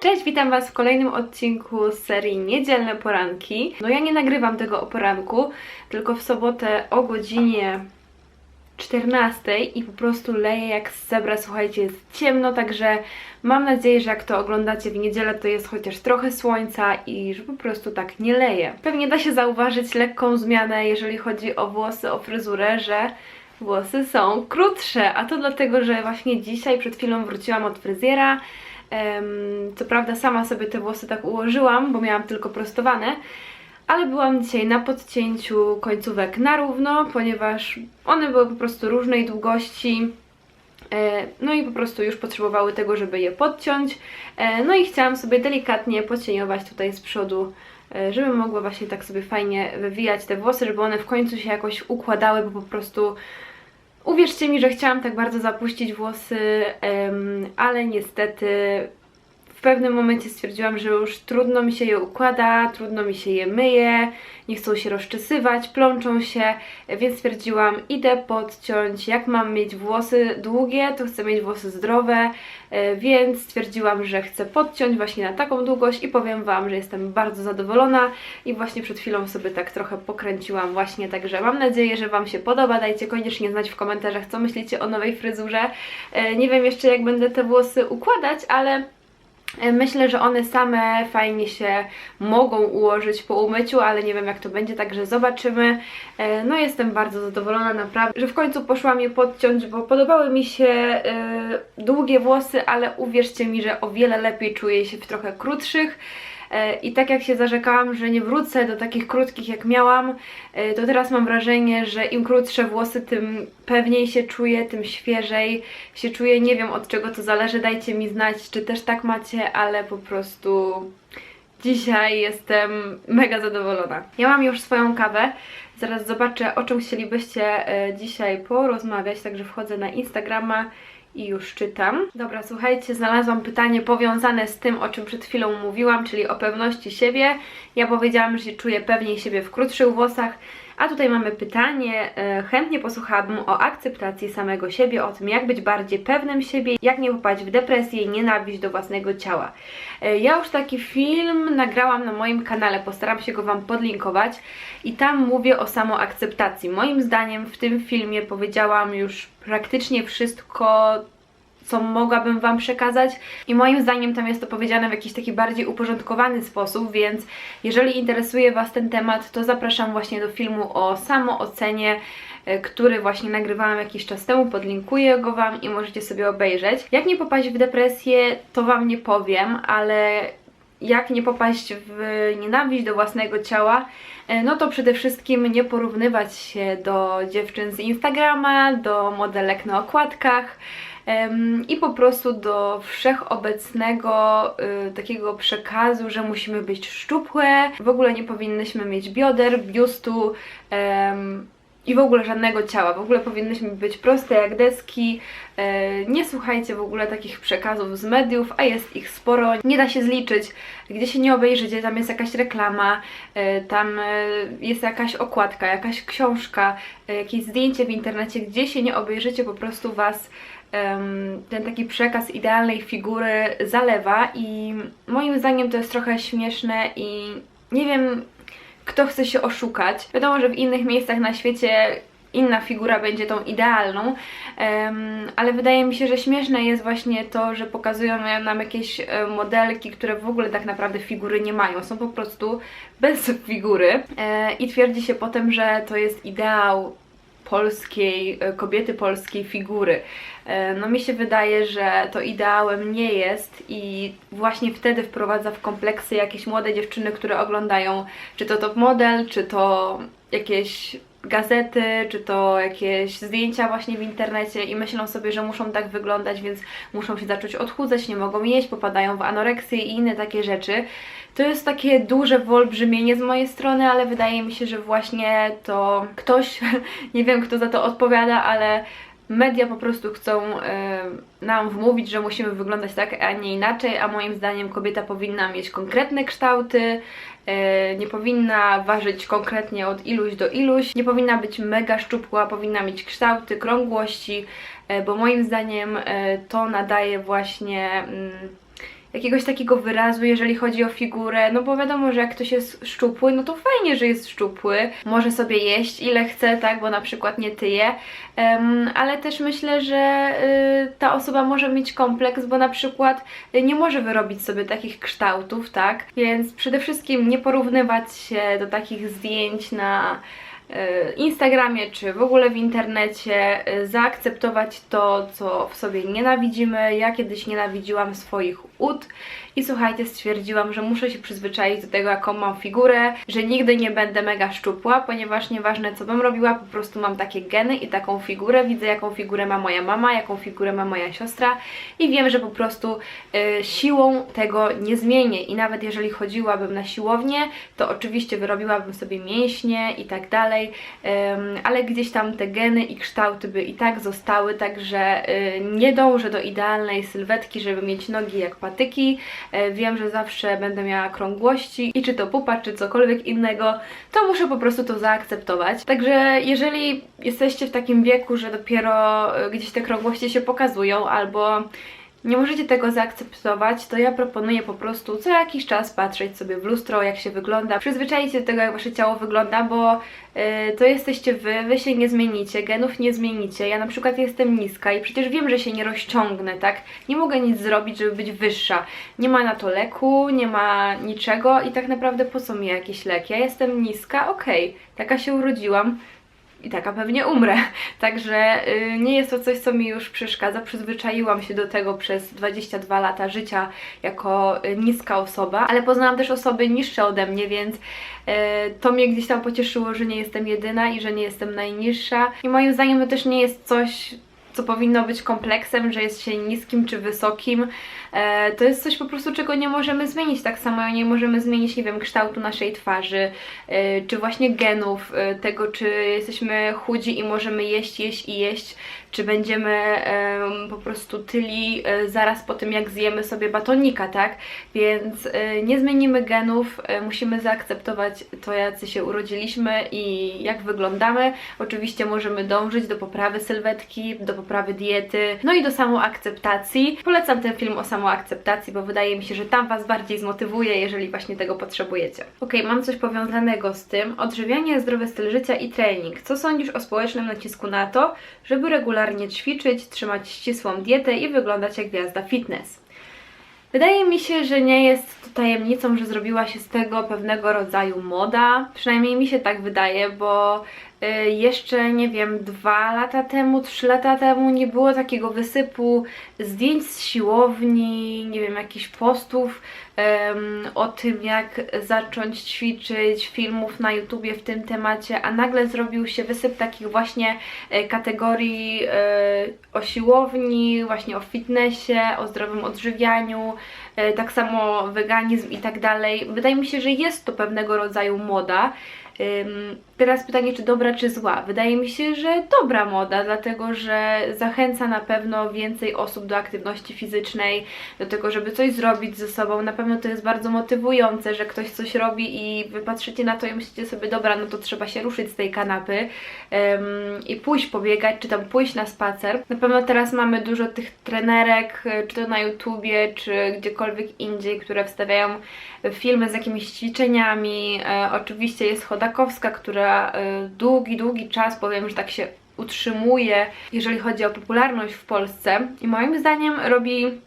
Cześć, witam Was w kolejnym odcinku z serii Niedzielne Poranki. No ja nie nagrywam tego o poranku, tylko w sobotę o godzinie 14 i po prostu leje jak z zebra, słuchajcie, jest ciemno, także mam nadzieję, że jak to oglądacie w niedzielę, to jest chociaż trochę słońca i że po prostu tak nie leje. Pewnie da się zauważyć lekką zmianę, jeżeli chodzi o włosy, o fryzurę, że włosy są krótsze, a to dlatego, że właśnie dzisiaj przed chwilą wróciłam od fryzjera. Co prawda sama sobie te włosy tak ułożyłam, bo miałam tylko prostowane, ale byłam dzisiaj na podcięciu końcówek na równo, ponieważ one były po prostu różnej długości. E, No i po prostu już potrzebowały tego, żeby je podciąć. E, No i chciałam sobie delikatnie podcieniować tutaj z przodu, e, żeby mogła właśnie tak sobie fajnie wywijać te włosy, żeby one w końcu się jakoś układały, bo po prostu uwierzcie mi, że chciałam tak bardzo zapuścić włosy, ale niestety w pewnym momencie stwierdziłam, że już trudno mi się je układa, trudno mi się je myje, nie chcą się rozczesywać, plączą się, więc stwierdziłam, idę podciąć, jak mam mieć włosy długie, to chcę mieć włosy zdrowe, e, więc stwierdziłam, że chcę podciąć właśnie na taką długość i powiem Wam, że jestem bardzo zadowolona i właśnie przed chwilą sobie tak trochę pokręciłam właśnie, także mam nadzieję, że Wam się podoba, dajcie koniecznie znać w komentarzach, co myślicie o nowej fryzurze. E, Nie wiem jeszcze jak będę te włosy układać, ale Myślę, że one same fajnie się mogą ułożyć po umyciu, ale nie wiem jak to będzie, także zobaczymy. E, No jestem bardzo zadowolona naprawdę, że w końcu poszłam je podciąć, bo podobały mi się e, długie włosy, ale uwierzcie mi, że o wiele lepiej czuję się w trochę krótszych. E, I tak jak się zarzekałam, że nie wrócę do takich krótkich jak miałam, e, to teraz mam wrażenie, że im krótsze włosy, tym pewniej się czuję, tym świeżej się czuję. Nie wiem od czego to zależy, dajcie mi znać, czy też tak macie, ale po prostu dzisiaj jestem mega zadowolona. Ja mam już swoją kawę. Zaraz zobaczę, o czym chcielibyście e, dzisiaj porozmawiać, także wchodzę na Instagrama i już czytam. Dobra, słuchajcie, znalazłam pytanie powiązane z tym, o czym przed chwilą mówiłam, czyli o pewności siebie. Ja powiedziałam, że czuję pewniej siebie w krótszych włosach, a tutaj mamy pytanie. e, Chętnie posłuchałabym o akceptacji samego siebie, o tym, jak być bardziej pewnym siebie, jak nie popaść w depresję i nienawiść do własnego ciała. E, Ja już taki film nagrałam na moim kanale, postaram się go Wam podlinkować i tam mówię o samoakceptacji. Moim zdaniem w tym filmie powiedziałam już praktycznie wszystko, co mogłabym Wam przekazać i moim zdaniem tam jest to powiedziane w jakiś taki bardziej uporządkowany sposób, więc jeżeli interesuje Was ten temat, to zapraszam właśnie do filmu o samoocenie, e, który właśnie nagrywałam jakiś czas temu, podlinkuję go Wam i możecie sobie obejrzeć. Jak nie popaść w depresję, to Wam nie powiem, ale jak nie popaść w nienawiść do własnego ciała, e, no to przede wszystkim nie porównywać się do dziewczyn z Instagrama, do modelek na okładkach i po prostu do wszechobecnego y, takiego przekazu, że musimy być szczupłe, w ogóle nie powinnyśmy mieć bioder, biustu, i w ogóle żadnego ciała. W ogóle powinnyśmy być proste jak deski. E, Nie słuchajcie w ogóle takich przekazów z mediów, a jest ich sporo. Nie da się zliczyć, gdzie się nie obejrzycie, tam jest jakaś reklama, e, tam e, jest jakaś okładka, jakaś książka, jakieś zdjęcie w internecie, gdzie się nie obejrzycie, po prostu was ten taki przekaz idealnej figury zalewa i moim zdaniem to jest trochę śmieszne i nie wiem kto chce się oszukać. Wiadomo, że w innych miejscach na świecie inna figura będzie tą idealną, ale wydaje mi się, że śmieszne jest właśnie to, że pokazują nam jakieś e, modelki, które w ogóle tak naprawdę figury nie mają, są po prostu bez figury e, i twierdzi się potem, że to jest ideał polskiej, e, kobiety polskiej figury. E, No mi się wydaje, że to ideałem nie jest i właśnie wtedy wprowadza w kompleksy jakieś młode dziewczyny, które oglądają czy to top model, czy to jakieś gazety, czy to jakieś zdjęcia właśnie w internecie i myślą sobie, że muszą tak wyglądać, więc muszą się zacząć odchudzać, nie mogą jeść, popadają w anoreksję i inne takie rzeczy. To jest takie duże wyolbrzymienie z mojej strony, ale wydaje mi się, że właśnie to ktoś, nie wiem kto za to odpowiada, ale media po prostu chcą e, nam wmówić, że musimy wyglądać tak, a nie inaczej, a moim zdaniem kobieta powinna mieć konkretne kształty, nie powinna ważyć konkretnie od iluś do iluś, nie powinna być mega szczupła, powinna mieć kształty, krągłości, e, bo moim zdaniem e, to nadaje właśnie mm, jakiegoś takiego wyrazu, jeżeli chodzi o figurę, no bo wiadomo, że jak ktoś jest szczupły, no to fajnie, że jest szczupły, może sobie jeść ile chce, tak, bo na przykład nie tyje, um, ale też myślę, że y, ta osoba może mieć kompleks, bo na przykład y, nie może wyrobić sobie takich kształtów, tak, więc przede wszystkim nie porównywać się do takich zdjęć na y, Instagramie czy w ogóle w internecie, y, zaakceptować to, co w sobie nienawidzimy. Ja kiedyś nienawidziłam swoich ud i słuchajcie, stwierdziłam, że muszę się przyzwyczaić do tego, jaką mam figurę, że nigdy nie będę mega szczupła, ponieważ nieważne co bym robiła, po prostu mam takie geny i taką figurę. Widzę, jaką figurę ma moja mama, jaką figurę ma moja siostra i wiem, że po prostu y, siłą tego nie zmienię. I nawet jeżeli chodziłabym na siłownię, to oczywiście wyrobiłabym sobie mięśnie i tak dalej, ale gdzieś tam te geny i kształty by i tak zostały, także y, nie dążę do idealnej sylwetki, żeby mieć nogi jak patyki. E, Wiem, że zawsze będę miała krągłości i czy to pupa, czy cokolwiek innego, to muszę po prostu to zaakceptować. Także jeżeli jesteście w takim wieku, że dopiero e, gdzieś te krągłości się pokazują albo nie możecie tego zaakceptować, to ja proponuję po prostu co jakiś czas patrzeć sobie w lustro, jak się wygląda, przyzwyczaić się do tego, jak wasze ciało wygląda, bo y, to jesteście wy, wy się nie zmienicie, genów nie zmienicie. Ja na przykład jestem niska i przecież wiem, że się nie rozciągnę, tak? Nie mogę nic zrobić, żeby być wyższa. Nie ma na to leku, nie ma niczego i tak naprawdę po co mi jakiś lek? Ja jestem niska, okej, taka się urodziłam i taka pewnie umrę. Także y, nie jest to coś, co mi już przeszkadza. Przyzwyczaiłam się do tego przez 22 lata życia jako y, niska osoba, ale poznałam też osoby niższe ode mnie, więc y, to mnie gdzieś tam pocieszyło, że nie jestem jedyna i że nie jestem najniższa. I moim zdaniem to też nie jest coś, co powinno być kompleksem, że jest się niskim czy wysokim. E, to jest coś po prostu, czego nie możemy zmienić. Tak samo nie możemy zmienić, nie wiem, kształtu naszej twarzy, e, czy właśnie genów, e, tego, czy jesteśmy chudzi i możemy jeść, jeść i jeść, czy będziemy em, po prostu tyli zaraz po tym, jak zjemy sobie batonika, tak? Więc nie zmienimy genów, musimy zaakceptować to, jacy się urodziliśmy i jak wyglądamy. Oczywiście możemy dążyć do poprawy sylwetki, do poprawy diety, no i do samoakceptacji. Polecam ten film o samoakceptacji, bo wydaje mi się, że tam Was bardziej zmotywuje, jeżeli właśnie tego potrzebujecie. Ok, mam coś powiązanego z tym. Odżywianie, zdrowy styl życia i trening. Co sądzisz o społecznym nacisku na to, żeby regularnie ćwiczyć, trzymać ścisłą dietę i wyglądać jak gwiazda fitness? Wydaje mi się, że nie jest to tajemnicą, że zrobiła się z tego pewnego rodzaju moda. Przynajmniej mi się tak wydaje, bo jeszcze nie wiem, dwa lata temu, trzy lata temu nie było takiego wysypu zdjęć z siłowni, nie wiem, jakichś postów em, o tym, jak zacząć ćwiczyć, filmów na YouTubie w tym temacie, a nagle zrobił się wysyp takich właśnie e, kategorii e, o siłowni, właśnie o fitnessie, o zdrowym odżywianiu, e, tak samo weganizm i tak dalej. Wydaje mi się, że jest to pewnego rodzaju moda. Teraz pytanie, czy dobra, czy zła? Wydaje mi się, że dobra moda, dlatego że zachęca na pewno więcej osób do aktywności fizycznej, do tego, żeby coś zrobić ze sobą. Na pewno to jest bardzo motywujące, że ktoś coś robi i wy patrzycie na to i myślicie sobie, dobra, no to trzeba się ruszyć z tej kanapy ym, i pójść pobiegać, czy tam pójść na spacer. Na pewno teraz mamy dużo tych trenerek, y, czy to na YouTubie, czy gdziekolwiek indziej, które wstawiają filmy z jakimiś ćwiczeniami. E, oczywiście jest Chodakowska, która e, długi, długi czas, powiem, że tak się utrzymuje, jeżeli chodzi o popularność w Polsce. I moim zdaniem robi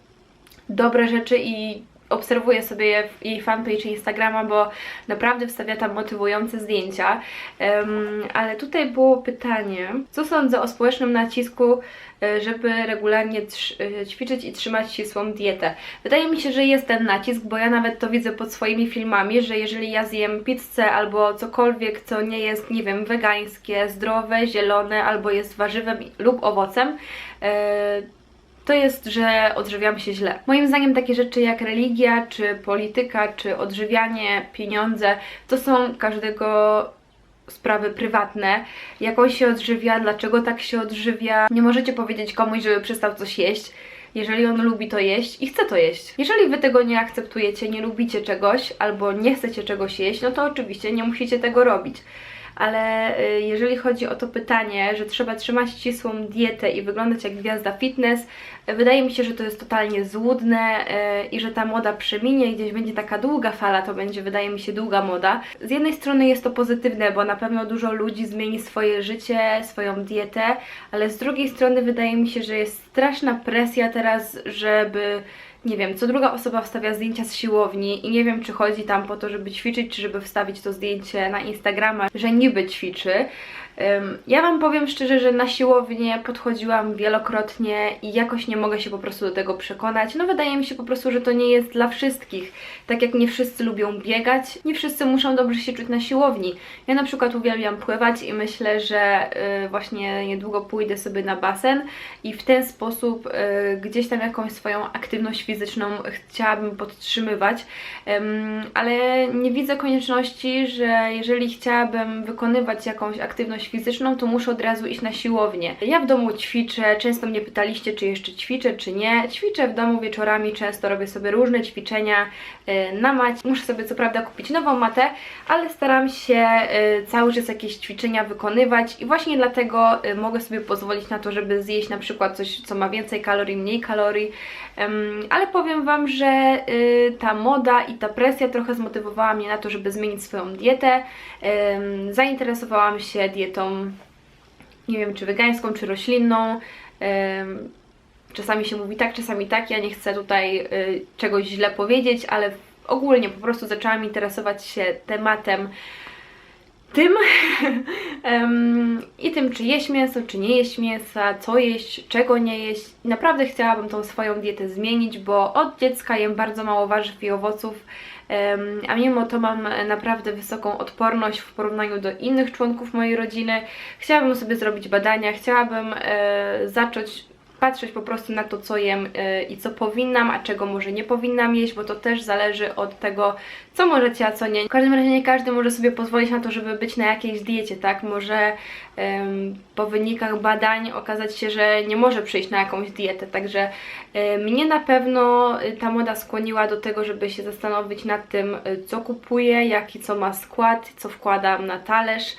dobre rzeczy i obserwuję sobie jej fanpage Instagrama, bo naprawdę wstawia tam motywujące zdjęcia. Em, ale tutaj było pytanie, co sądzę o społecznym nacisku, e, żeby regularnie e, ćwiczyć i trzymać ścisłą dietę. Wydaje mi się, że jest ten nacisk, bo ja nawet to widzę pod swoimi filmami, że jeżeli ja zjem pizzę albo cokolwiek, co nie jest, nie wiem, wegańskie, zdrowe, zielone albo jest warzywem lub owocem, e, to jest, że odżywiam się źle. Moim zdaniem takie rzeczy jak religia, czy polityka, czy odżywianie, pieniądze, to są każdego sprawy prywatne. Jak on się odżywia, dlaczego tak się odżywia. Nie możecie powiedzieć komuś, żeby przestał coś jeść. Jeżeli on lubi to jeść i chce to jeść. Jeżeli wy tego nie akceptujecie, nie lubicie czegoś albo nie chcecie czegoś jeść, no to oczywiście nie musicie tego robić ale y, jeżeli chodzi o to pytanie, że trzeba trzymać ścisłą dietę i wyglądać jak gwiazda fitness, y, wydaje mi się, że to jest totalnie złudne y, i że ta moda przeminie i gdzieś będzie taka długa fala, to będzie wydaje mi się długa moda. Z jednej strony jest to pozytywne, bo na pewno dużo ludzi zmieni swoje życie, swoją dietę, ale z drugiej strony wydaje mi się, że jest straszna presja teraz, żeby nie wiem, co druga osoba wstawia zdjęcia z siłowni i nie wiem, czy chodzi tam po to, żeby ćwiczyć, czy żeby wstawić to zdjęcie na Instagrama, że niby ćwiczy. Ja Wam powiem szczerze, że na siłownię podchodziłam wielokrotnie i jakoś nie mogę się po prostu do tego przekonać. No wydaje mi się po prostu, że to nie jest dla wszystkich. Tak jak nie wszyscy lubią biegać, nie wszyscy muszą dobrze się czuć na siłowni. Ja na przykład uwielbiam pływać i myślę, że y, właśnie niedługo pójdę sobie na basen i w ten sposób y, gdzieś tam jakąś swoją aktywność fizyczną chciałabym podtrzymywać, Ym, ale nie widzę konieczności, że jeżeli chciałabym wykonywać jakąś aktywność fizyczną, to muszę od razu iść na siłownię. Ja w domu ćwiczę, często mnie pytaliście, czy jeszcze ćwiczę, czy nie. Ćwiczę w domu wieczorami, często robię sobie różne ćwiczenia y, na macie. Muszę sobie co prawda kupić nową matę, ale staram się y, cały czas jakieś ćwiczenia wykonywać i właśnie dlatego y, mogę sobie pozwolić na to, żeby zjeść na przykład coś, co ma więcej kalorii, mniej kalorii. Ale powiem Wam, że ta moda i ta presja trochę zmotywowała mnie na to, żeby zmienić swoją dietę. Zainteresowałam się dietą, nie wiem, czy wegańską, czy roślinną. Czasami się mówi tak, czasami tak. Ja nie chcę tutaj y, czegoś źle powiedzieć, ale ogólnie po prostu zaczęłam interesować się tematem tym i tym, czy jeść mięso, czy nie jeść mięsa, co jeść, czego nie jeść. Naprawdę chciałabym tą swoją dietę zmienić, bo od dziecka jem bardzo mało warzyw i owoców, a mimo to mam naprawdę wysoką odporność w porównaniu do innych członków mojej rodziny. Chciałabym sobie zrobić badania, chciałabym e, zacząć patrzeć po prostu na to, co jem y, i co powinnam, a czego może nie powinnam jeść, bo to też zależy od tego, co możecie, a co nie. W każdym razie nie każdy może sobie pozwolić na to, żeby być na jakiejś diecie, tak? Może po wynikach badań okazać się, że nie może przyjść na jakąś dietę, także mnie na pewno y, ta moda skłoniła do tego, żeby się zastanowić nad tym, y, co kupuję, jaki co ma skład, co wkładam na talerz.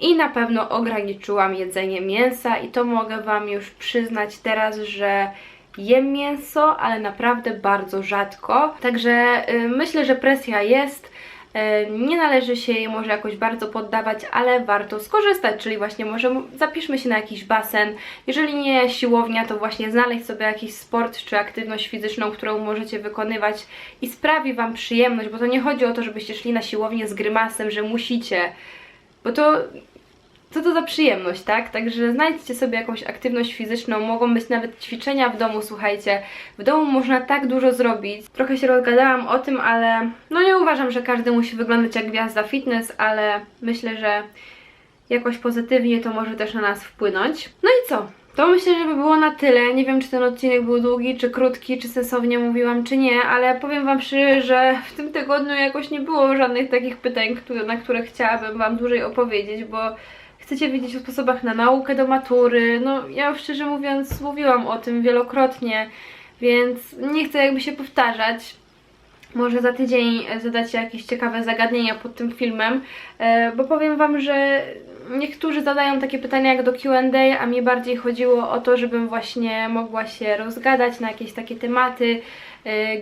I na pewno ograniczyłam jedzenie mięsa i to mogę Wam już przyznać teraz, że jem mięso, ale naprawdę bardzo rzadko. Także y, myślę, że presja jest. Y, Nie należy się jej może jakoś bardzo poddawać, ale warto skorzystać, czyli właśnie może zapiszmy się na jakiś basen. Jeżeli nie siłownia, to właśnie znaleźć sobie jakiś sport czy aktywność fizyczną, którą możecie wykonywać i sprawi Wam przyjemność, bo to nie chodzi o to, żebyście szli na siłownię z grymasem, że musicie, bo to co to za przyjemność, tak? Także znajdźcie sobie jakąś aktywność fizyczną, mogą być nawet ćwiczenia w domu, słuchajcie. W domu można tak dużo zrobić. Trochę się rozgadałam o tym, ale no nie uważam, że każdy musi wyglądać jak gwiazda fitness, ale myślę, że jakoś pozytywnie to może też na nas wpłynąć. No i co? To myślę, że by było na tyle. Nie wiem, czy ten odcinek był długi, czy krótki, czy sensownie mówiłam, czy nie, ale powiem Wam szczerze, że w tym tygodniu jakoś nie było żadnych takich pytań, na które chciałabym Wam dłużej opowiedzieć, bo chcecie wiedzieć o sposobach na naukę do matury. No, ja szczerze mówiąc mówiłam o tym wielokrotnie, więc nie chcę jakby się powtarzać. Może za tydzień zadacie jakieś ciekawe zagadnienia pod tym filmem, e, bo powiem Wam, że niektórzy zadają takie pytania jak do Q&A, a mi bardziej chodziło o to, żebym właśnie mogła się rozgadać na jakieś takie tematy,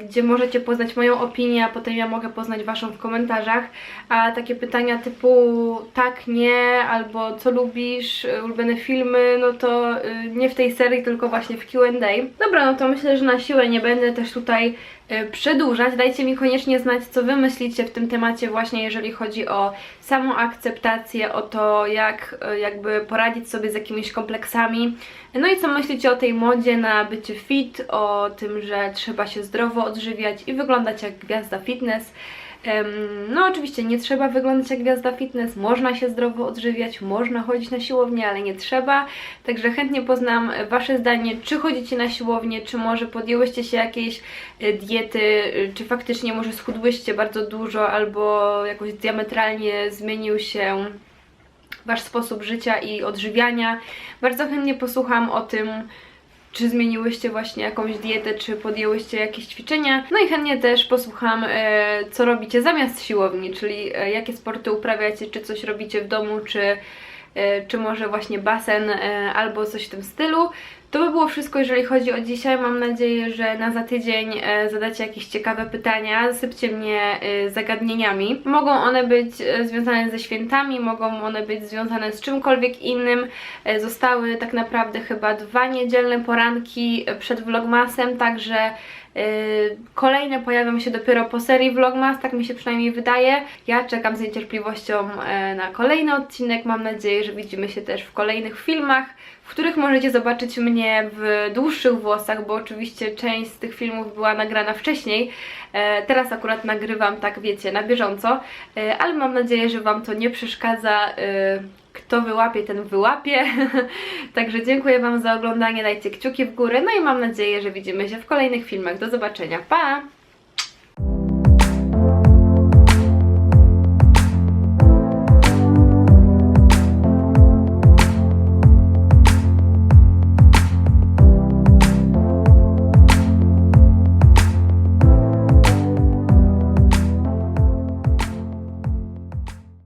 gdzie możecie poznać moją opinię, a potem ja mogę poznać Waszą w komentarzach, a takie pytania typu tak, nie, albo co lubisz, e, ulubione filmy, no to e, nie w tej serii, tylko właśnie w Q&A. Dobra, no to myślę, że na siłę nie będę też tutaj e, przedłużać. Dajcie mi koniecznie znać, co Wy myślicie w tym temacie właśnie, jeżeli chodzi o samą akceptację, o to, jak e, jakby poradzić sobie z jakimiś kompleksami. No i co myślicie o tej modzie na bycie fit, o tym, że trzeba się zdrowo odżywiać i wyglądać jak gwiazda fitness. No, oczywiście nie trzeba wyglądać jak gwiazda fitness, można się zdrowo odżywiać, można chodzić na siłownię, ale nie trzeba. Także chętnie poznam Wasze zdanie, czy chodzicie na siłownię, czy może podjęłyście się jakiejś e, diety, e, czy faktycznie może schudłyście bardzo dużo, albo jakoś diametralnie zmienił się Wasz sposób życia i odżywiania. Bardzo chętnie posłucham o tym, czy zmieniłyście właśnie jakąś dietę, czy podjęłyście jakieś ćwiczenia. No i chętnie też posłucham, e, co robicie zamiast siłowni, czyli e, jakie sporty uprawiacie, czy coś robicie w domu, czy, e, czy może właśnie basen albo coś w tym stylu. To by było wszystko, jeżeli chodzi o dzisiaj. Mam nadzieję, że na za tydzień e, zadacie jakieś ciekawe pytania, zasypcie mnie e, zagadnieniami. Mogą one być e, związane ze świętami, mogą one być związane z czymkolwiek innym. Zostały tak naprawdę chyba dwa niedzielne poranki przed vlogmasem, także kolejne pojawią się dopiero po serii vlogmas, tak mi się przynajmniej wydaje. Ja czekam z niecierpliwością na kolejny odcinek. Mam nadzieję, że widzimy się też w kolejnych filmach w których możecie zobaczyć mnie w dłuższych włosach, bo oczywiście część z tych filmów była nagrana wcześniej. E, teraz akurat nagrywam, tak wiecie, na bieżąco, e, ale mam nadzieję, że Wam to nie przeszkadza. E, kto wyłapie, ten wyłapie. Także dziękuję Wam za oglądanie, dajcie kciuki w górę, no i mam nadzieję, że widzimy się w kolejnych filmach. Do zobaczenia, pa!